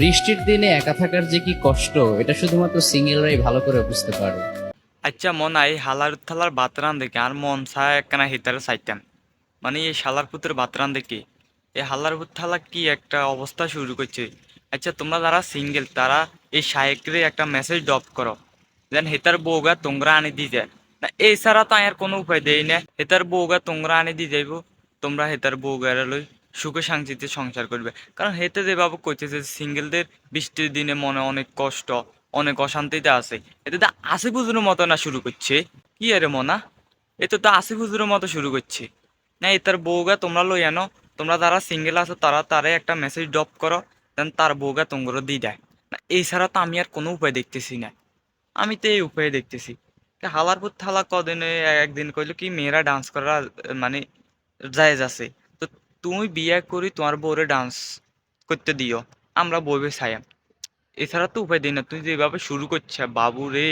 বৃষ্টির দিনে একা থাকার যে কি কষ্ট, এটা শুধুমাত্র সিঙ্গেলরাই ভালো করে বুঝতে পারে। আচ্ছা মন আই হালার থালার বাতরান দেখে আর মন চায় একখানা হিতারে চাইতাম। মানে এই শালার পুতের বাতরান দেখে। এই হালার থালা কি একটা অবস্থা শুরু করছে। আচ্ছা তোমরা যারা সিঙ্গেল, তারা এই শায়েকরে একটা মেসেজ ড্রপ করো। দেন হেতার বউগা তোমরা আনি দি যায়। না, এই ছাড়া তো আর কোনো উপায় দেই না। হেতার বউগা তোমরা আনি দি যাইব। তোমরা হেতার বউগারে লই। সুখে শান্তিতে সংসার করবে। কারণ হেতে যেভাবে কইতেছে সিঙ্গেলদের বৃষ্টির দিনে মনে অনেক কষ্ট, অনেক অশান্তিতে আছে। এতে তো আসি বুঝুর মতো না শুরু করছে। কি আরে মনা? এতে তো আসি বুঝুর মতো শুরু করছে। না এটার বউগা তোমরা লই আনো। তোমরা যারা সিঙ্গেল আছো, তারা তারে একটা মেসেজ ড্রপ করো দেন তার বউগা তোমরা দিয়ে দেয়। না, এই ছাড়া তো আমি আর কোনো উপায় দেখতেছি না। আমি তো এই উপায় দেখতেছি। তা হালারপুর থালা কদিনে একদিন কইলো কি, মেয়েরা ডান্স করা মানে জায়েজ আছে। তুমি বিয়ে করি তোমার বউরে ডান্স করতে দিও, আমরা বইবে ছায়াম এছাড়া তো উপায় দিই না তুই যেভাবে শুরু করছে বাবু রে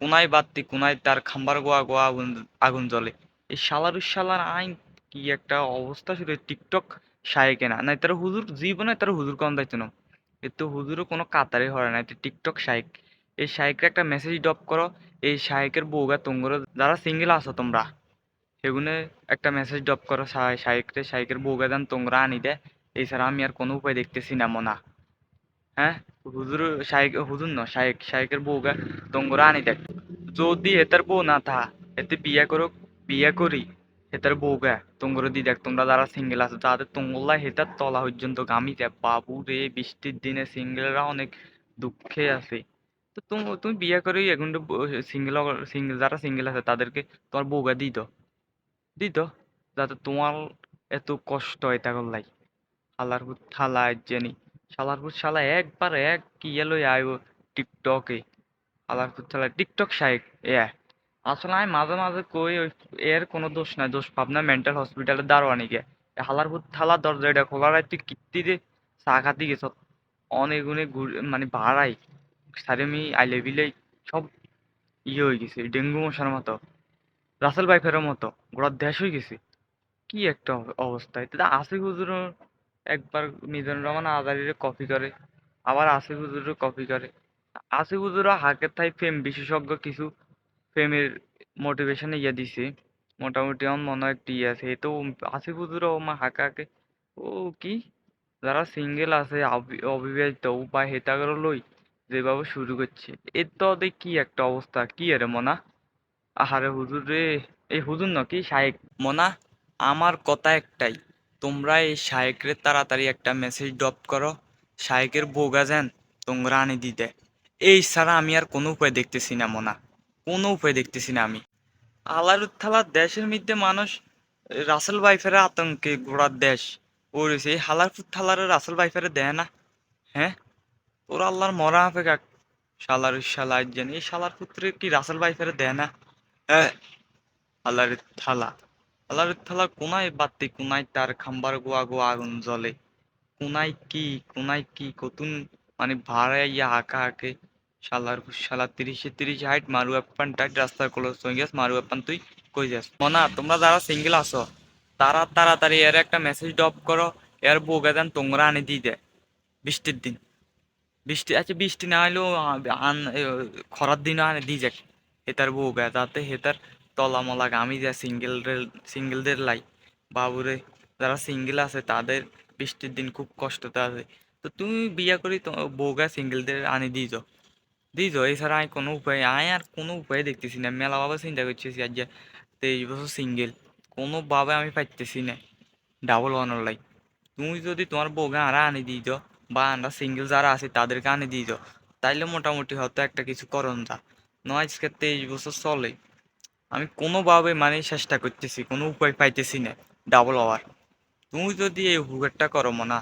কোনায় বাত্তি কোনায় তার খাম্বার গোয়া গোয়া আগুন আগুন জ্বলে। এই শালার শালার আইন কি একটা অবস্থা শুরু টিকটক সায় কেনা। নাই তার হুজুর জীবনে তার হুজুর কম দায়িত্ব না এ তো হুজুরও কোনো কাতারে হয় না এটা টিকটক শাইক এই শাইকের একটা মেসেজ ড্রপ করো, এই শাইকের বউগা তোমরা যারা সিঙ্গেল আছো তোমরা। সেগুনে একটা মেসেজ ড্রপ করো শাইকরে শাইকের বউগা দেন, তোমরা আনি দে। এছাড়া আমি আর কোনো উপায় দেখতেছি না, মনা। হ্যাঁ? হুজুর, শাইক, হুজুর ন শাইক, শাইকের বউগা তোমরা আনি দেখ যদি এটার বউ না থা এতে বিয়া করো বিয়া করি, হেতার বউগা তোমরা দি দেখ, তোমরা যারা সিঙ্গেল আছো তাদের তোমলা হেতার তলা পর্যন্ত গামি দেখ বাবু রে, বৃষ্টির দিনে সিঙ্গেলরা অনেক দুঃখে আছে। তো তুমি বিয়ে করে এখন সিঙ্গেল সিঙ্গেল যারা সিঙ্গেল আছে, তাদেরকে তোমার বউকে দিই দিত দিত যাতে তোমার এত কষ্ট হয় তা করলাই শালারপুর থালা জানি। শালারপুর শালা একবার এক কি এলো আইব টিকটকে। শালারপুর থালা টিকটক শাইক এ। আসলে আমি মাঝে মাঝে কই ওই এর কোনো দোষ নাই, দোষ পাবনা মেন্টাল হসপিটালের দারোয়ানি গে। হালারপুর থালা দরজাটা খোলা রায়, তুই কিত্তি দে, চা খাতি গেছ অনেক অনেক মানে ভাড়াই সারেমি আইলে বিলে সব ইয়ে হয়ে গেছে, ডেঙ্গু মশার মতো। রাসেল বাইফের মতো। গোড়ার দেশ হয়ে গেছে। কি একটা অব- অবস্থা। এটা আসিফ হুজুর একবার মিজানুর রহমান আজারিরে কপি করে। আবার আসিফ হুজুরও কপি করে। আসিফ হুজুরও হাকের থাই ফেম বিশেষজ্ঞ কিছু ফেমের মোটিভেশনে ইয়ে দিছে। মোটামুটি আমার মনে হয় একটি ইয়ে আছে। তো আসিফ হুজুরও মা হাকাকে ও কি? যারা সিঙ্গেল আছে, অবি- অবিবাহিত বা হেতাগর লই যেভাবে শুরু করছে। এর তো কি একটা অবস্থা? কি আরে মনা? আহারে হুজুর রে, এই হুজুর ন কি শায়েক। মনা, আমার কথা একটাই, তোমরা এই শায়েকরে তাড়াতাড়ি একটা মেসেজ ড্রপ করো, শায়েকের বোগা যান তোমরা আনি দিতে। এই ছাড়া আমি আর কোনো উপায় দেখতেছি না, মনা। কোনো উপায় দেখতেছি না আমি। আলার থালার দেশের মধ্যে মানুষ, রাসেল বাইফের আতঙ্কে ঘোড়ার দেশ। ওরেছে এই হালারপুর থালার রাসেল বাইফের দেয় না। হ্যাঁ? ওরা আল্লাহর মরা হাফে কাক শালার শালার জানি এই শালার পুত্রে কি রাসেল বাইফের দেয় না? আল্লাহর থালা। আল্লাহর থালা কোনায় বাতি, কোনায় তার খাম্বার গোয়া গোয়া আগুন জ্বলে। কোনায় কি কোনায় কি, কতুন মানে ভাড়া ইয়া হাঁকা হাঁকে শালার শালা তিরিশে তিরিশ হাইট মারু আপ্পান টাইট রাস্তার কলো সই গেছ, মারু আপ্পান তুই কই যাস? মনা, তোমরা যারা সিঙ্গেল আছো, তারা তাড়াতাড়ি এর একটা মেসেজ ড্রপ করো, এর বোগা দেন তোমরা আনি দিয়ে দেয় বৃষ্টির দিন। বৃষ্টি আচ্ছা বৃষ্টি না হলেও খরার দিনও আনে দিয়ে যাক। হেতার বোগা যাতে হেতার তলা মলা গামি যায় সিঙ্গেল সিঙ্গেলদের লাই। বাবুরে যারা সিঙ্গেল আছে তাদের বৃষ্টির দিন খুব কষ্টতে আছে তো তুমি বিয়া করি তো বউগা সিঙ্গেলদের আনি দিই যাও দিই যাও এছাড়া আমি কোনো উপায় আমি আর কোনো উপায় দেখতেছি না। মেলা বাবা চিন্তা করতেছি আজ যে তেইশ বছর সিঙ্গেল কোনোভাবে আমি পাইতেছি না। ডাবল ওয়ানোর লাই। তুমি যদি তোমার বউগা আরা আনি দিই যাও বা আমরা সিঙ্গেল যারা আছে তাদেরকে আনি দিই যাও তাইলে মোটামুটি হয়তো একটা কিছু করণ যা। নয় তেইশ বছর চলে। আমি কোনোভাবে মানে চেষ্টা করতেছি, কোনো উপায় পাইতেছি না। ডাবল হওয়ার তুমি যদি এই হুগারটা করো মনা,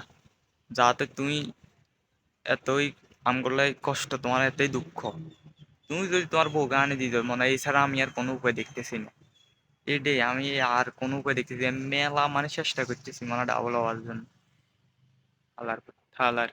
যাতে তুমি এতই আমগুলাই কষ্ট, তোমার এতই দুঃখ। তুমি যদি তোমার বউকে আনি দিত মনে, এছাড়া আমি আর কোনো উপায় দেখতেছি না। এটাই আমি আর কোনো উপায় দেখতেছি মেলা মানে চেষ্টা করতেছি মানে ডাবল হওয়ার জন্য। আল্লাহর আল্লাহর